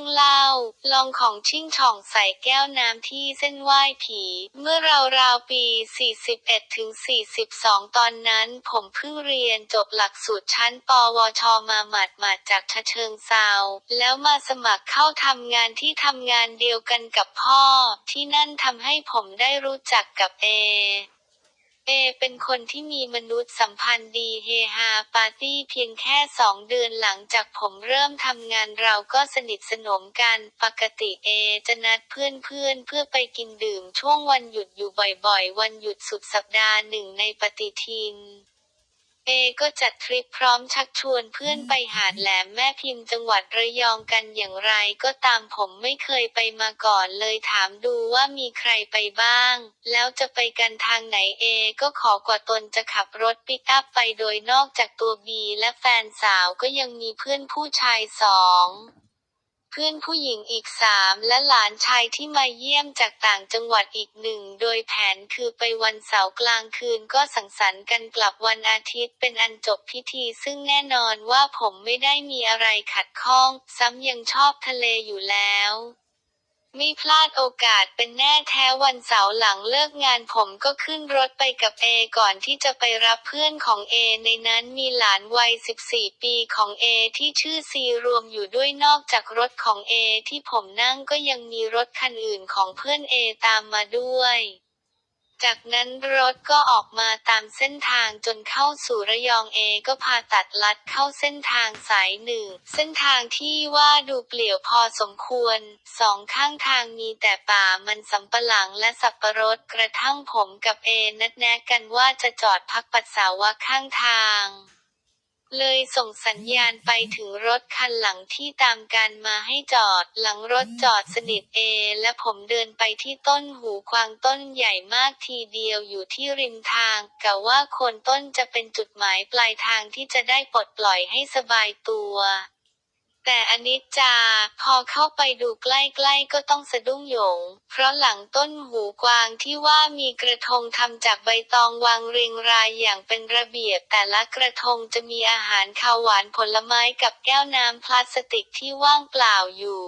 รื่องเล่า ลองของชิ่งช่องใส่แก้วน้ำที่เส้นไหว้ผี เมื่อราวๆปี 41ถึง42 ตอนนั้นผมเพิ่งเรียนจบหลักสูตรชั้นปวชมาหมาดๆจากชะเชิงเซาแล้วมาสมัครเข้าทำงานที่ทำงานเดียวกันกับพ่อ ที่นั่นทำให้ผมได้รู้จักกับเอ เอเป็นคนที่มีมนุษยสัมพันธ์ดีเฮฮาปาร์ตี้เพียงแค่สองเดือนหลังจากผมเริ่มทำงานเราก็สนิทสนมกัน ปกติเอจะนัดเพื่อนเพื่อนเพื่อไปกินดื่มช่วงวันหยุดอยู่บ่อยๆ วันหยุดสุดสัปดาห์หนึ่งในปฏิทิน เอก็จัดทริปพร้อมชักชวนเพื่อนไปหาดแหลมแม่พิมพ์จังหวัดระยองกันอย่างไรก็ตามผมไม่เคยไปมาก่อนเลยถามดูว่ามีใครไปบ้าง แล้วจะไปกันทางไหนเอก็ขอกว่าตนจะขับรถปิกอัพไปโดยนอกจากตัวบีและแฟนสาวก็ยังมีเพื่อนผู้ชายสอง เพื่อนผู้หญิงอีกสามและหลานชายที่มาเยี่ยมจากต่างจังหวัดอีกหนึ่ง โดยแผนคือไปวันเสาร์กลางคืนก็สังสรรค์กันกลับวันอาทิตย์เป็นอันจบพิธี ซึ่งแน่นอนว่าผมไม่ได้มีอะไรขัดข้อง ซ้ำยังชอบทะเลอยู่แล้ว ไม่พลาดโอกาสเป็นแน่แท้วันเสาร์หลังเลิกงานผมก็ขึ้นรถไปกับเอก่อนที่จะไปรับเพื่อนของเอในนั้นมีหลานวัย 14 ปีของเอที่ชื่อซีรวมอยู่ด้วยนอกจากรถของเอที่ผมนั่งก็ยังมีรถคันอื่นของเพื่อนเอตามมาด้วย จากนั้นรถก็ออกมาตามเส้นทางจนเข้าสู่ระยองเอก็พาตัดลัดเข้าเส้นทางสายหนึ่ง เส้นทางที่ว่าดูเปลี่ยวพอสมควร สองข้างทางมีแต่ป่ามันสำปะหลังและสับปะรดกระทั่งผมกับเอนัดแนะกันว่าจะจอดพักปัสสาวะข้างทาง เลยส่งสัญญาณไปถึงรถคันหลังที่ตามการมาให้จอด หลังรถจอดสนิทเอ และผมเดินไปที่ต้นหูควางต้นใหญ่มากทีเดียวอยู่ที่ริมทางกะว่าโคนต้นจะเป็นจุดหมายปลายทางที่จะได้ปลดปล่อยให้สบายตัว แต่อนิจจา พอเข้าไปดูใกล้ๆก็ต้องสะดุ้งหยง เพราะหลังต้นหูกวางที่ว่ามีกระทงทำจากใบตองวางเรียงรายอย่างเป็นระเบียบ แต่ละกระทงจะมีอาหารคาวหวานผลไม้กับแก้วน้ำพลาสติกที่ว่างเปล่าอยู่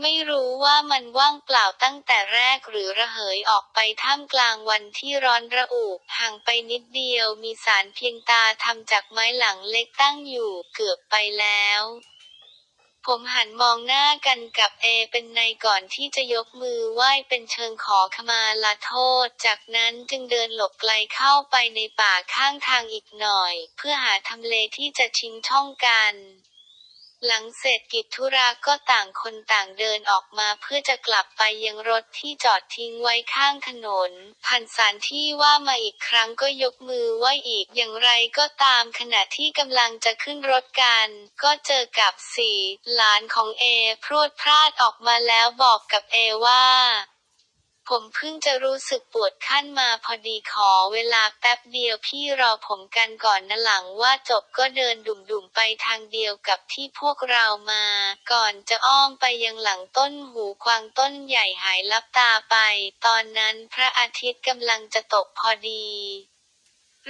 ไม่รู้ว่ามันว่างเปล่าตั้งแต่แรกหรือระเหยออกไปท่ามกลางวันที่ร้อนระอุห่างไปนิดเดียวมีสารเพียงตาทำจากไม้หลังเล็กตั้งอยู่เกือบไปแล้ว ผมหันมองหน้ากันกับเอเป็นในก่อนที่จะยกมือไหว้เป็นเชิงขอขมาลาโทษ จากนั้นจึงเดินหลบไกลเข้าไปในป่าข้างทางอีกหน่อย เพื่อหาทำเลที่จะชิงช่องกัน หลังเสร็จกิจธุระก็ต่างคนต่างเดินออกมาเพื่อจะกลับไปยังรถที่จอดทิ้งไว้ข้างถนนผ่านสารที่ว่ามาอีกครั้งก็ยกมือไหว้อีกอย่างไรก็ตามขณะที่กำลังจะขึ้นรถกัน ก็เจอกับสี่หลานของเอพรวดพลาดออกมาแล้วบอกกับเอว่า ผมเพิ่งจะรู้สึกปวดขั้นมาพอดีขอเวลาแป๊บเดียวพี่รอผมกันก่อนนะหลังว่าจบก็เดินดุ่มๆไปทางเดียวกับที่พวกเรามา ก่อนจะอ้อมไปยังหลังต้นหูควางต้นใหญ่หายลับตาไป ตอนนั้นพระอาทิตย์กำลังจะตกพอดี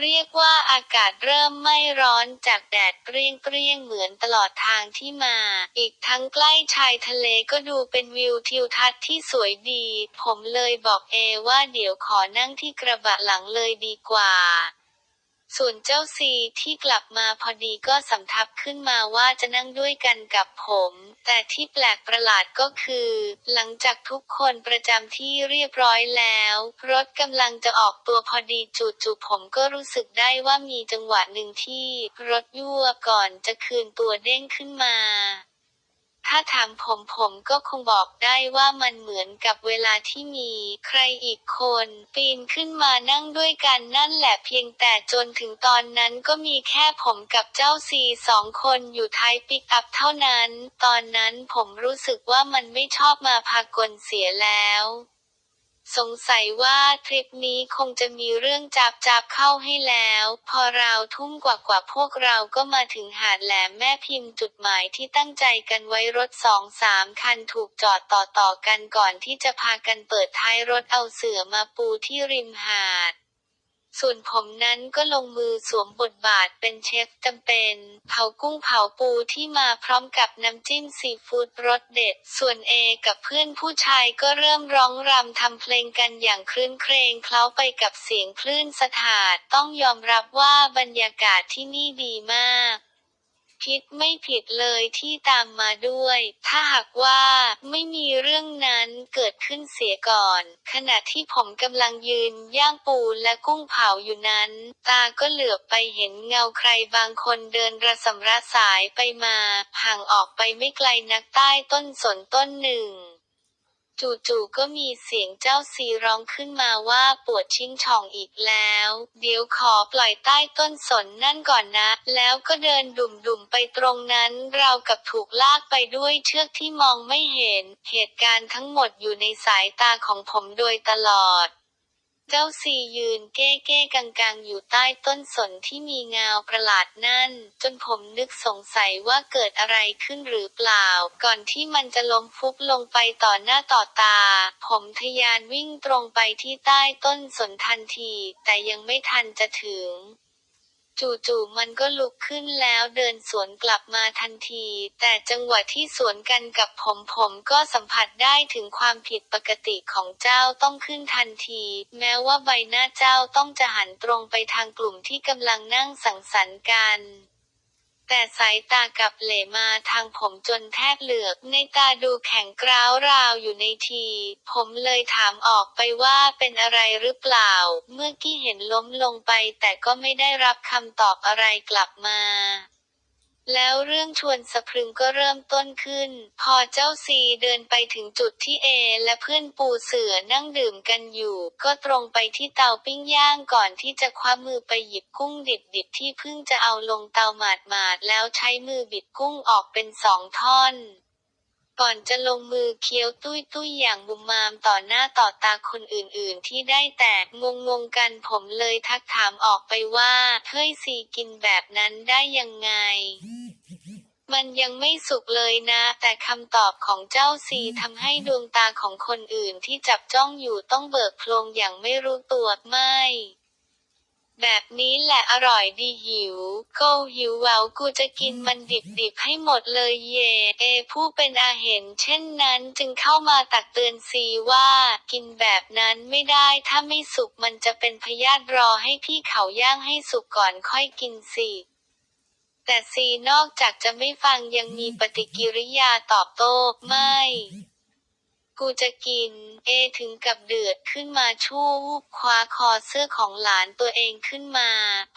เรียกว่าอากาศเริ่มไม่ร้อนจากแดดเปรี้ยงเปรี้ยงๆเหมือนตลอดทางที่มา อีกทั้งใกล้ชายทะเลก็ดูเป็นวิวทิวทัศน์ที่สวยดี ผมเลยบอกเอว่าเดี๋ยวขอนั่งที่กระบะหลังเลยดีกว่า ส่วนเจ้าซีที่กลับมาพอดีก็สำทับขึ้นมาว่าจะนั่งด้วยกันกับผม แต่ที่แปลกประหลาดก็คือ หลังจากทุกคนประจำที่เรียบร้อยแล้ว รถกำลังจะออกตัวพอดีจู่ๆผมก็รู้สึกได้ว่ามีจังหวะหนึ่งที่ รถยั่วก่อนจะคืนตัวเด้งขึ้นมา ถ้าถามผมผมก็คงบอกได้ว่ามันเหมือนกับเวลาที่มี ใครอีกคน ปีนขึ้นมานั่งด้วยกันนั่นแหละเพียงแต่จนถึงตอนนั้นก็มีแค่ผมกับเจ้าซีสองคนอยู่ท้ายปิกอัพเท่านั้น ตอนนั้นผมรู้สึกว่ามันไม่ชอบมาพากลเสียแล้ว สงสัยว่าทริปนี้คงจะมีเรื่องจับจับเข้าให้แล้ว พอเราทุ่มกว่ากว่าพวกเราก็มาถึงหาดแหลมแม่พิมพ์จุดหมายที่ตั้งใจกันไว้รถสองสามคันถูกจอดต่อต่อกันก่อนที่จะพากันเปิดท้ายรถเอาเสือมาปูที่ริมหาด ส่วนผมนั้นก็ลงมือสวมบทบาทเป็นเชฟจำเป็น เผากุ้งเผาปูที่มาพร้อมกับน้ำจิ้มซีฟู้ดรสเด็ด ส่วนเอกับเพื่อนผู้ชายก็เริ่มร้องรำทำเพลงกันอย่างคลื่นเครงเคล้าไปกับเสียงคลื่นสถาดต้องยอมรับว่าบรรยากาศที่นี่ดีมาก คิดไม่ผิดเลยที่ตามมาด้วย ถ้าหากว่าไม่มีเรื่องนั้นเกิดขึ้นเสียก่อน ขณะที่ผมกำลังยืนย่างปูและกุ้งเผาอยู่นั้น ตาก็เหลือบไปเห็นเงาใครบางคนเดินระสำระสายไปมา ห่างออกไปไม่ไกลนักใต้ต้นสนต้นหนึ่ง จู่ๆก็มีเสียงเจ้าซีร้องขึ้นมาว่าปวดชิงช่องอีกแล้ว เดี๋ยวขอปล่อยใต้ต้นสนนั่นก่อนนะ แล้วก็เดินดุ่มๆไปตรงนั้น เรากับถูกลากไปด้วยเชือกที่มองไม่เห็น เหตุการณ์ทั้งหมดอยู่ในสายตาของผมโดยตลอด เจ้าซียืนเก้เก้กังกังๆอยู่ใต้ต้นสนที่มีเงาประหลาดนั่น จนผมนึกสงสัยว่าเกิดอะไรขึ้นหรือเปล่า ก่อนที่มันจะล้มฟุบลงไปต่อหน้าต่อตา ผมทะยานวิ่งตรงไปที่ใต้ต้นสนทันที แต่ยังไม่ทันจะถึง จู่ๆมันก็ลุกขึ้นแล้วเดินสวนกลับมาทันที แต่จังหวะที่สวนกันกับผมผมก็สัมผัสได้ถึงความผิดปกติของเจ้าต้องขึ้นทันที แม้ว่าใบหน้าเจ้าต้องจะหันตรงไปทางกลุ่มที่กำลังนั่งสังสรรค์กัน แต่สายตากับเหลมาทางผมจนแทบเหลือก ในตาดูแข็งกร้าวราวอยู่ในที ผมเลยถามออกไปว่าเป็นอะไรหรือเปล่า เมื่อกี้เห็นล้มลงไปแต่ก็ไม่ได้รับคำตอบอะไรกลับมา แล้วเรื่องชวนสะพรึงก็เริ่มต้นขึ้น พอเจ้าซีเดินไปถึงจุดที่เอ และเพื่อนปูเสือนั่งดื่มกันอยู่ ก็ตรงไปที่เตาปิ้งย่างก่อนที่จะคว้ามือไปหยิบกุ้งดิบๆที่เพิ่งจะเอาลงเตาหมาดๆแล้วใช้มือบิดกุ้งออกเป็นสองท่อน ก่อนจะลงมือเคี้ยวตุ้ยตุ้ยอย่างบุมมามต่อหน้าต่อตาคนอื่นๆ ที่ได้แต่งงงๆกันผมเลยทักถามออกไปว่าเฮ้ยซีกินแบบนั้นได้ยังไงมันยังไม่สุกเลยนะ แต่คำตอบของเจ้าซีทำให้ดวงตาของคนอื่นที่จับจ้องอยู่ต้องเบิกโพลงอย่างไม่รู้ตัวไม่ แบบนี้แหละอร่อยดีหิวโกหิวแววกูจะกินมันดิบๆให้หมดเลยเย่เอ ผู้เป็นอาเห็น เช่นนั้นจึงเข้ามาตักเตือนซีว่า กินแบบนั้นไม่ได้ถ้าไม่สุกมันจะเป็นพยาธิรอให้พี่เขาย่างให้สุกก่อนค่อยกินสิแต่ซีนอกจากจะไม่ฟังยังมีปฏิกิริยาตอบโต้ไม่ กูจะกิน เอถึงกับเดือดขึ้นมาชู่วูบคว้าคอเสื้อของหลานตัวเองขึ้นมา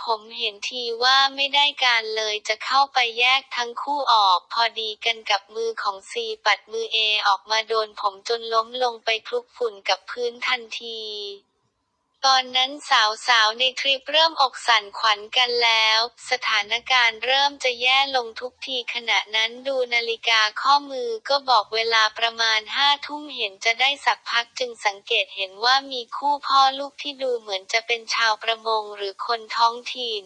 ผมเห็นทีว่าไม่ได้การเลยจะเข้าไปแยกทั้งคู่ออก พอดีกันกับมือของซีปัดมือเอออกมาโดนผมจนล้มลงไปคลุกฝุ่นกับพื้นทันที ตอนนั้นสาวๆในคลิปเริ่มอกสั่นขวัญกันแล้ว สถานการณ์เริ่มจะแย่ลงทุกทีขณะนั้นดูนาฬิกาข้อมือก็บอกเวลาประมาณห้าทุ่มเห็นจะได้สักพักจึงสังเกตเห็นว่ามีคู่พ่อลูกที่ดูเหมือนจะเป็นชาวประมงหรือคนท้องถิ่น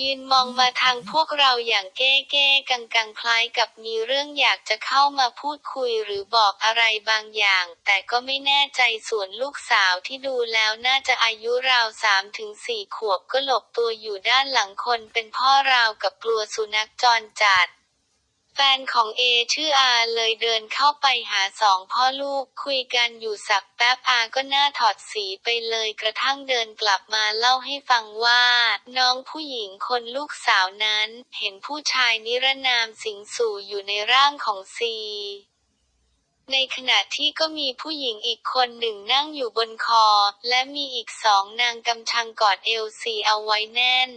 ยืนมองมาทางพวกเราอย่างเก้เก้กังกังๆคล้ายกับมีเรื่องอยากจะเข้ามาพูดคุยหรือบอกอะไรบางอย่าง แต่ก็ไม่แน่ใจส่วนลูกสาวที่ดูแล้วน่าจะอายุราวสามถึงสี่ขวบก็หลบตัวอยู่ด้านหลังคนเป็นพ่อราวกับกลัวสุนัขจรจัด แฟนของเอชื่ออาเลยเดินเข้าไปหาสองพ่อลูกคุยกันอยู่สักแป๊บอาก็หน้าถอดสีไปเลยกระทั่งเดินกลับมาเล่าให้ฟังว่า น้องผู้หญิงคนลูกสาวนั้น เห็นผู้ชายนิรนามสิงสู่อยู่ในร่างของซีในขณะที่ก็มีผู้หญิงอีกคนหนึ่งนั่งอยู่บนคอ และมีอีกสองนางกำชังกอดเอลซีเอาไว้แน่น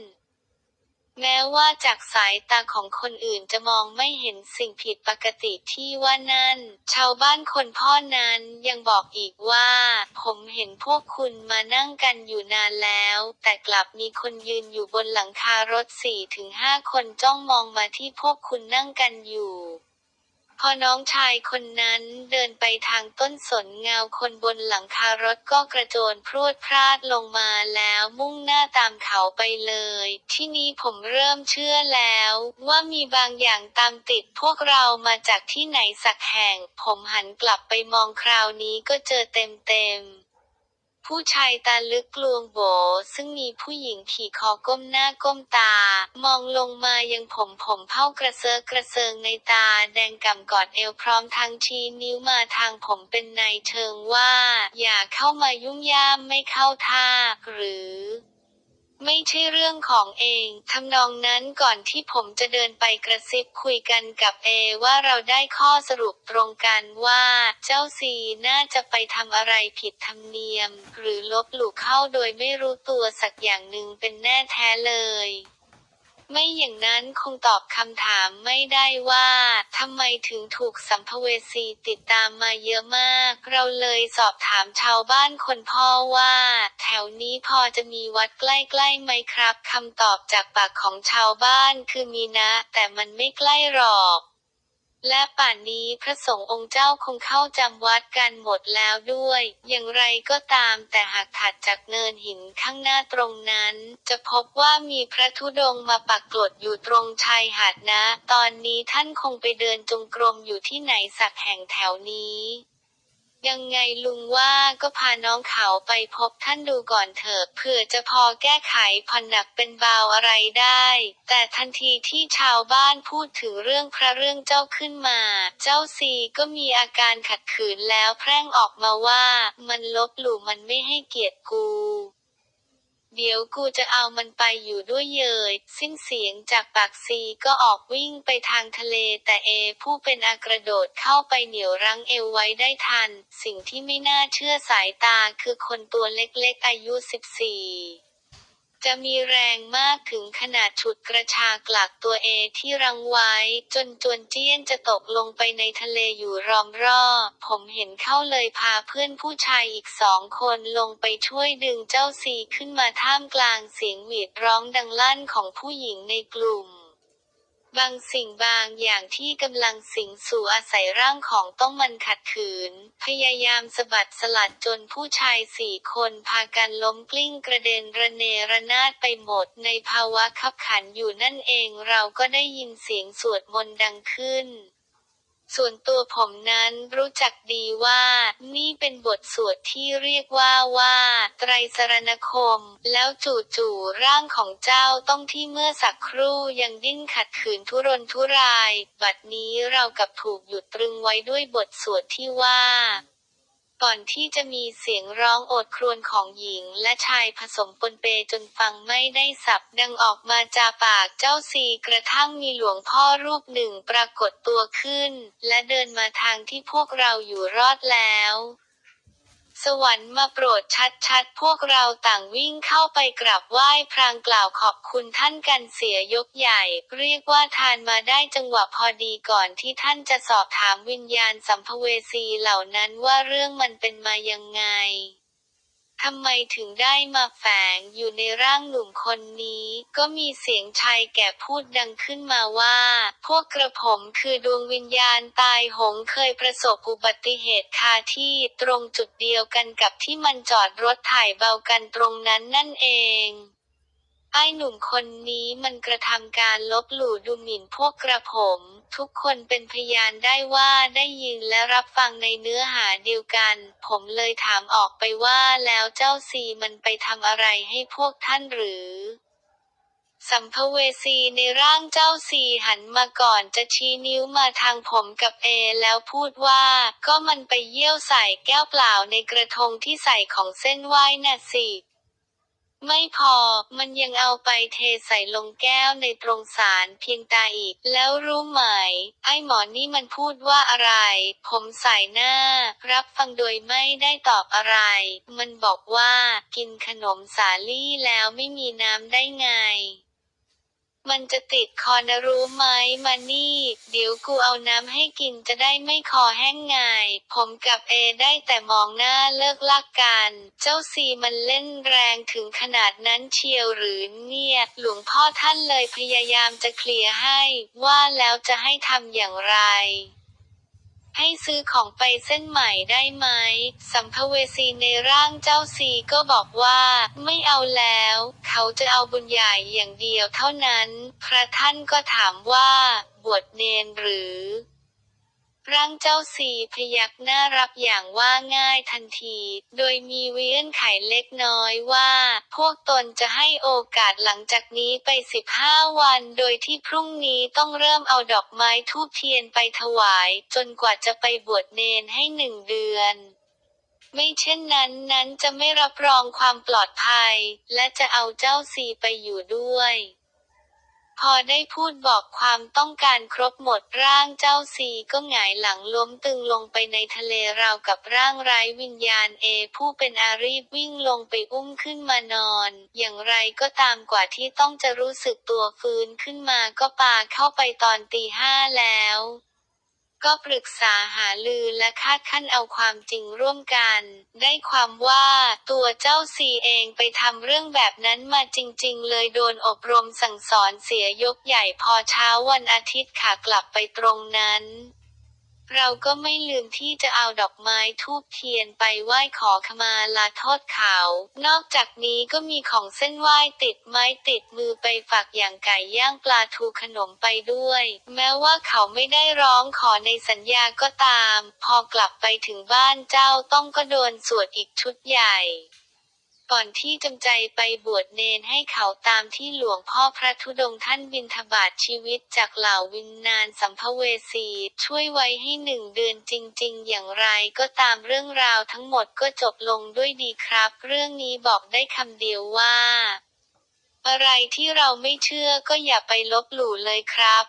แม้ว่าจากสายตาของคนอื่นจะมองไม่เห็นสิ่งผิดปกติที่ว่านั่น ชาวบ้านคนพ่อนั้นยังบอกอีกว่า ผมเห็นพวกคุณมานั่งกันอยู่นานแล้ว แต่กลับมีคนยืนอยู่บนหลังคารถสี่ถึงห้าคนจ้องมองมาที่พวกคุณนั่งกันอยู่ พอน้องชายคนนั้นเดินไปทางต้นสนเงาคนบนหลังคารถก็กระโจนพรวดพลาดลงมาแล้วมุ่งหน้าตามเขาไปเลย ที่นี้ผมเริ่มเชื่อแล้ว ว่ามีบางอย่างตามติดพวกเรามาจากที่ไหนสักแห่ง ผมหันกลับไปมองคราวนี้ก็เจอเต็มเต็มๆ ผู้ชายตาลึกกลวงโบ ซึ่งมีผู้หญิงขี่คอก้มหน้าก้มตา มองลงมายังผมผมเผ้ากระเซอะกระเซิงในตา แดงก่ำกอดเอวพร้อมทั้งชี้นิ้วมาทางผมเป็นนายเชิงว่า อย่าเข้ามายุ่งย่ามไม่เข้าท่า หรือ ไม่ใช่เรื่องของเอง ทำนองนั้นก่อนที่ผมจะเดินไปกระซิบคุยกันกับเอว่าเราได้ข้อสรุปตรงกันว่า เจ้าซีน่าจะไปทำอะไรผิดธรรมเนียม หรือลบหลู่เข้าโดยไม่รู้ตัวสักอย่างหนึ่งเป็นแน่แท้เลย ไม่อย่างนั้นคงตอบคำถามไม่ได้ว่าทำไมถึงถูกสัมภเวสีติดตามมาเยอะมาก เราเลยสอบถามชาวบ้านคนพ่อว่า แถวนี้พอจะมีวัดใกล้ๆไหมครับคำตอบจากปากของชาวบ้านคือมีนะ แต่มันไม่ใกล้หรอก และป่านนี้พระสงฆ์องค์เจ้าคงเข้าจำวัดกันหมดแล้วด้วย อย่างไรก็ตามแต่หากถัดจากเนินหินข้างหน้าตรงนั้น จะพบว่ามีพระธุดงค์มาปักกลดอยู่ตรงชายหาดนะ ตอนนี้ท่านคงไปเดินจงกรมอยู่ที่ไหนสักแห่งแถวนี้ ยังไงลุงว่าก็พาน้องเขาไปพบท่านดูก่อนเถอะเผื่อจะพอแก้ไขผ่อนหนักเป็นเบาอะไรได้ แต่ทันทีที่ชาวบ้านพูดถึงเรื่องพระเรื่องเจ้าขึ้นมา เจ้าซีก็มีอาการขัดขืนแล้วแพร่งออกมาว่า มันลบหลู่มันไม่ให้เกียรติกู เดี๋ยวกูจะเอามันไปอยู่ด้วยเยย สิ้นเสียงจากปากซีก็ออกวิ่งไปทางทะเล แต่เอผู้เป็นอากระโดดเข้าไปเหนี่ยวรั้งเอวไว้ได้ทัน สิ่งที่ไม่น่าเชื่อสายตาคือคนตัวเล็กๆอายุ 14 จะมีแรงมากถึงขนาดฉุดกระชากหลักตัวเอที่รังไว้ จนจวนเจี้ยนจะตกลงไปในทะเลอยู่รอมรอบผมเห็นเข้าเลยพาเพื่อนผู้ชายอีกสองคนลงไปช่วยดึงเจ้าซีขึ้นมาท่ามกลางเสียงหวีดร้องดังลั่นของผู้หญิงในกลุ่ม บางสิ่งบางอย่างที่กำลังสิงสู่อาศัยร่างของต้องมันขัดขืน พยายามสะบัดสลัดจนผู้ชายสี่คนพากันล้มกลิ้งกระเด็นระเนระนาดไปหมดในภาวะขับขันอยู่นั่นเองเราก็ได้ยินเสียงสวดมนต์ดังขึ้น ส่วนตัวผมนั้นรู้จักดีว่า นี่เป็นบทสวดที่เรียกว่าว่า ไตรสรณคม แล้วจูจ่ๆร่างของเจ้าต้องที่เมื่อสักครู่ยังดิ้นขัดขืนทุรนทุราย บัดนี้เรากับถูกหยุดตรึงไว้ด้วยบทสวดที่ว่า ก่อนที่จะมีเสียงร้องโอดครวญของหญิงและชายผสมปนเปจนฟังไม่ได้สับดังออกมาจากปากเจ้าซีกระทั่งมีหลวงพ่อรูปหนึ่งปรากฏตัวขึ้น และเดินมาทางที่พวกเราอยู่รอดแล้ว สวรรค์มาโปรดชัดๆ พวกเราต่างวิ่งเข้าไปกราบไหว้พรางกล่าวขอบคุณท่านกันเสียยกใหญ่ เรียกว่าทานมาได้จังหวะพอดีก่อนที่ท่านจะสอบถามวิญญาณสัมภเวสีเหล่านั้นว่าเรื่องมันเป็นมายังไง ทำไมถึงได้มาแฝงอยู่ในร่างหนุ่มคนนี้ ก็มีเสียงชายแก่พูดดังขึ้นมาว่า พวกกระผมคือดวงวิญญาณตายโหงเคยประสบอุบัติเหตุคาที่ตรงจุดเดียวกันกับที่มันจอดรถถ่ายเบากันตรงนั้นนั่นเอง ไอ้หนุ่มคนนี้มันกระทำการลบหลู่ดูหมิ่นพวกกระผม ทุกคนเป็นพยานได้ว่าได้ยินและรับฟังในเนื้อหาเดียวกัน ผมเลยถามออกไปว่าแล้วเจ้าซีมันไปทำอะไรให้พวกท่านหรือสัมภเวสีในร่างเจ้าซีหันมาก่อนจะชี้นิ้วมาทางผมกับเอแล้วพูดว่า ก็มันไปเยี่ยวใส่แก้วเปล่าในกระทงที่ใส่ของเส้นไหว้น่ะสิ ไม่พอ มันยังเอาไปเทใส่ลงแก้วในตรงสารเพียงตาอีก แล้วรู้ไหม ไอ้หมอนี่มันพูดว่าอะไร ผมใส่หน้า รับฟังโดยไม่ได้ตอบอะไร มันบอกว่า กินขนมสาลี่แล้วไม่มีน้ำได้ไง มันจะติดคอนะรู้ไหมมานี่ เดี๋ยวกูเอาน้ำให้กินจะได้ไม่คอแห้งไงผมกับเอได้แต่มองหน้าเลิกลักกัน เจ้าซีมันเล่นแรงถึงขนาดนั้นเชียวหรือเนี่ย หลวงพ่อท่านเลยพยายามจะเคลียร์ให้ ว่าแล้วจะให้ทำอย่างไรให้ซื้อของไปเส้นใหม่ได้ไหม สัมภเวสีในร่างเจ้าซีก็บอกว่า ไม่เอาแล้ว เขาจะเอาบุญใหญ่อย่างเดียวเท่านั้น พระท่านก็ถามว่า บวชเนนหรือร่างเจ้าสีพยักหน้ารับอย่างว่าง่ายทันที โดยมีเวียนไขเล็กน้อยว่า พวกตนจะให้โอกาสหลังจากนี้ไป15วัน โดยที่พรุ่งนี้ต้องเริ่มเอาดอกไม้ทูบเทียนไปถวาย จนกว่าจะไปบวชเนนให้หนึ่งเดือน ไม่เช่นนั้นนั้นจะไม่รับรองความปลอดภัย และจะเอาเจ้าซีไปอยู่ด้วย พอได้พูดบอกความต้องการครบหมดร่างเจ้าซีก็หงายหลังล้มตึงลงไปในทะเลราวกับร่างไร้วิญญาณเอ ผู้เป็นอารีบวิ่งลงไปอุ้มขึ้นมานอน อย่างไรก็ตามกว่าที่ต้องจะรู้สึกตัวฟื้นขึ้นมาก็ปาเข้าไปตอนตีห้าแล้ว ก็ปรึกษาหาลือและคาดขั้นเอาความจริงร่วมกัน ได้ความว่าตัวเจ้าซีเองไปทำเรื่องแบบนั้นมาจริง ๆ เลยโดนอบรมสั่งสอนเสียยกใหญ่พอเช้าวันอาทิตย์ขากลับไปตรงนั้น เราก็ไม่ลืมที่จะเอาดอกไม้ทูบเทียนไปไหว้ขอขมาลาโทษเขา นอกจากนี้ก็มีของเส้นไหว้ติดไม้ติดมือไปฝากอย่างไก่ย่างปลาทูขนมไปด้วย แม้ว่าเขาไม่ได้ร้องขอในสัญญาก็ตาม พอกลับไปถึงบ้านเจ้าต้องก็โดนสวดอีกชุดใหญ่ ก่อนที่จำใจไปบวชเนนให้เขาตามที่หลวงพ่อพระธุดงท่านบินทบาทชีวิตจากเหล่าวิญญาณสัมภเวสี ช่วยไว้ให้หนึ่งเดือนจริง ๆ อย่างไรก็ตามเรื่องราวทั้งหมดก็จบลงด้วยดีครับ เรื่องนี้บอกได้คำเดียวว่า อะไรที่เราไม่เชื่อก็อย่าไปลบหลู่เลยครับ